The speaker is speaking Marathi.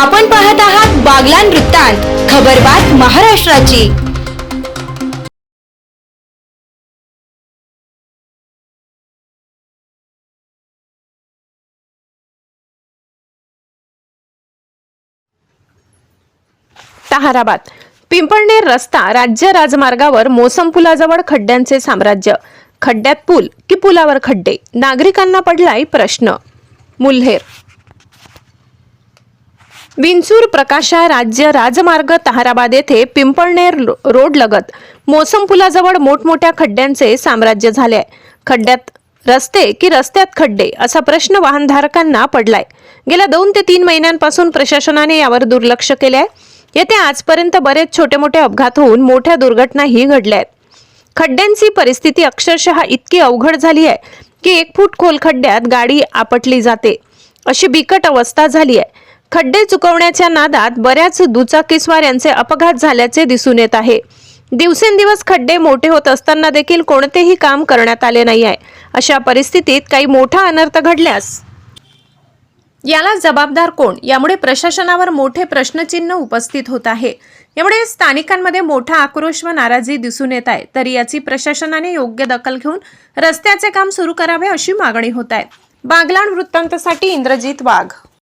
आपण पाहत आहात बागलान वृत्तांत खबरबात महाराष्ट्राची. ताहाराबाद. पिंपळनेर रस्ता राज्य राजमार्गावर मोसम पुलाजवळ खड्ड्यांचे साम्राज्य. खड्ड्यात पूल की पुलावर खड्डे? नागरिकांना पडलाय प्रश्न. मुल्हेर विंचूर प्रकाशा राज्य राजमार्ग तहाराबाद येथे पिंपळनेर रोड लगत मोसम पुलाजवळ मोठमोठ्या खड्ड्यांचे साम्राज्य झाले. आहे खड्ड्यात रस्ते की रस्त्यात खड्डे असा प्रश्न वाहनधारकांना पडलाय. गेल्या दोन ते तीन महिन्यांपासून प्रशासनाने यावर दुर्लक्ष केले आहे येथे आजपर्यंत बरेच छोटे मोठे अपघात होऊन मोठ्या दुर्घटनाही घडल्या आहेत खड्ड्यांची परिस्थिती अक्षरशः इतकी अवघड झाली आहे की एक फूट खोल खड्ड्यात गाडी आपटली जाते. अशी बिकट अवस्था झाली आहे खड्डे चुकवण्याच्या नादात बऱ्याच दुचाकीस्वारांचे अपघात झाल्याचे दिसून येत आहे. दिवसेंदिवस खड्डे मोठे होत असताना देखील कोणतेही काम करण्यात आले नाही आहे अशा परिस्थितीत काही मोठा अनर्थ घडल्यास? याला जबाबदार कोण? यामुळे प्रशासनावर मोठे प्रश्नचिन्ह उपस्थित होत आहे. यामुळे स्थानिकांमध्ये मोठा आक्रोश व नाराजी दिसून येत आहे. तरी याची प्रशासनाने योग्य दखल घेऊन रस्त्याचे काम सुरू करावे अशी मागणी होत आहे. बागलाण वृत्तांतसाठी इंद्रजित वाघ.